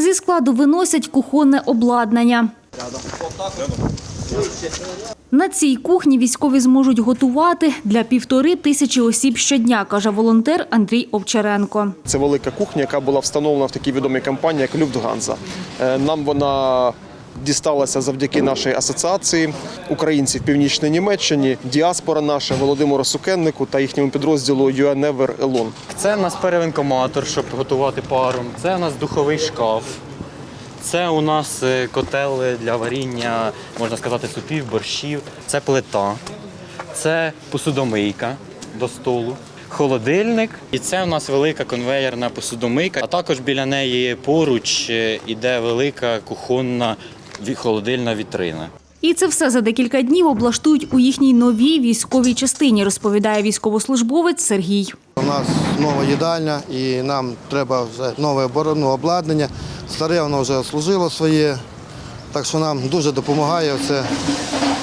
Зі складу виносять кухонне обладнання. На цій кухні військові зможуть готувати для півтори тисячі осіб щодня, каже волонтер Андрій Овчаренко. Це велика кухня, яка була встановлена в такій відомій компанії, як Люфтганза. Е, Нам вона дісталася завдяки нашій асоціації українців в північній Німеччині, діаспора наша Володимиру Сукеннику та їхньому підрозділу «You are never alone». Це у нас перевинкоматор, щоб готувати паром. Це у нас духовий шкаф. Це у нас е, котел для варіння, можна сказати, супів, борщів. Це плита, це посудомийка до столу, холодильник. І це у нас велика конвеєрна посудомийка. А також біля неї поруч е, іде велика кухонна холодильна вітрина. І це все за декілька днів облаштують у їхній новій військовій частині, розповідає військовослужбовець Сергій. У нас нова їдальня і нам треба вже нове оборонне обладнання. Старе воно вже служило своє, так що нам дуже допомагає це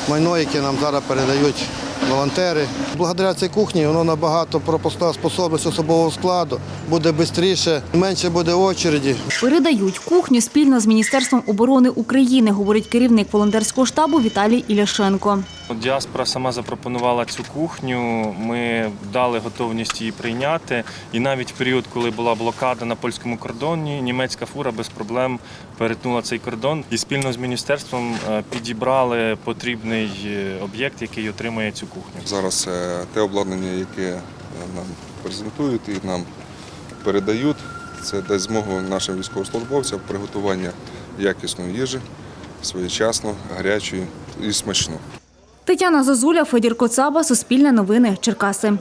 майно, яке нам зараз передають волонтери. Благодаря цій кухні воно набагато пропускає способність особового складу, буде швидше, менше буде очереді. Передають кухню спільно з Міністерством оборони України, говорить керівник волонтерського штабу Віталій Іляшенко. Діаспора сама запропонувала цю кухню. Ми дали готовність її прийняти. І навіть в період, коли була блокада на польському кордоні, німецька фура без проблем перетнула цей кордон і спільно з міністерством е, підібрали потрібний е, об'єкт, який отримує цю кухню. Зараз е, те обладнання, яке нам презентують і нам передають, це дасть змогу нашим військовослужбовцям приготування якісної їжі, своєчасно, гарячої і смачно. Тетяна Зозуля, Федір Коцаба, Суспільне новини, Черкаси.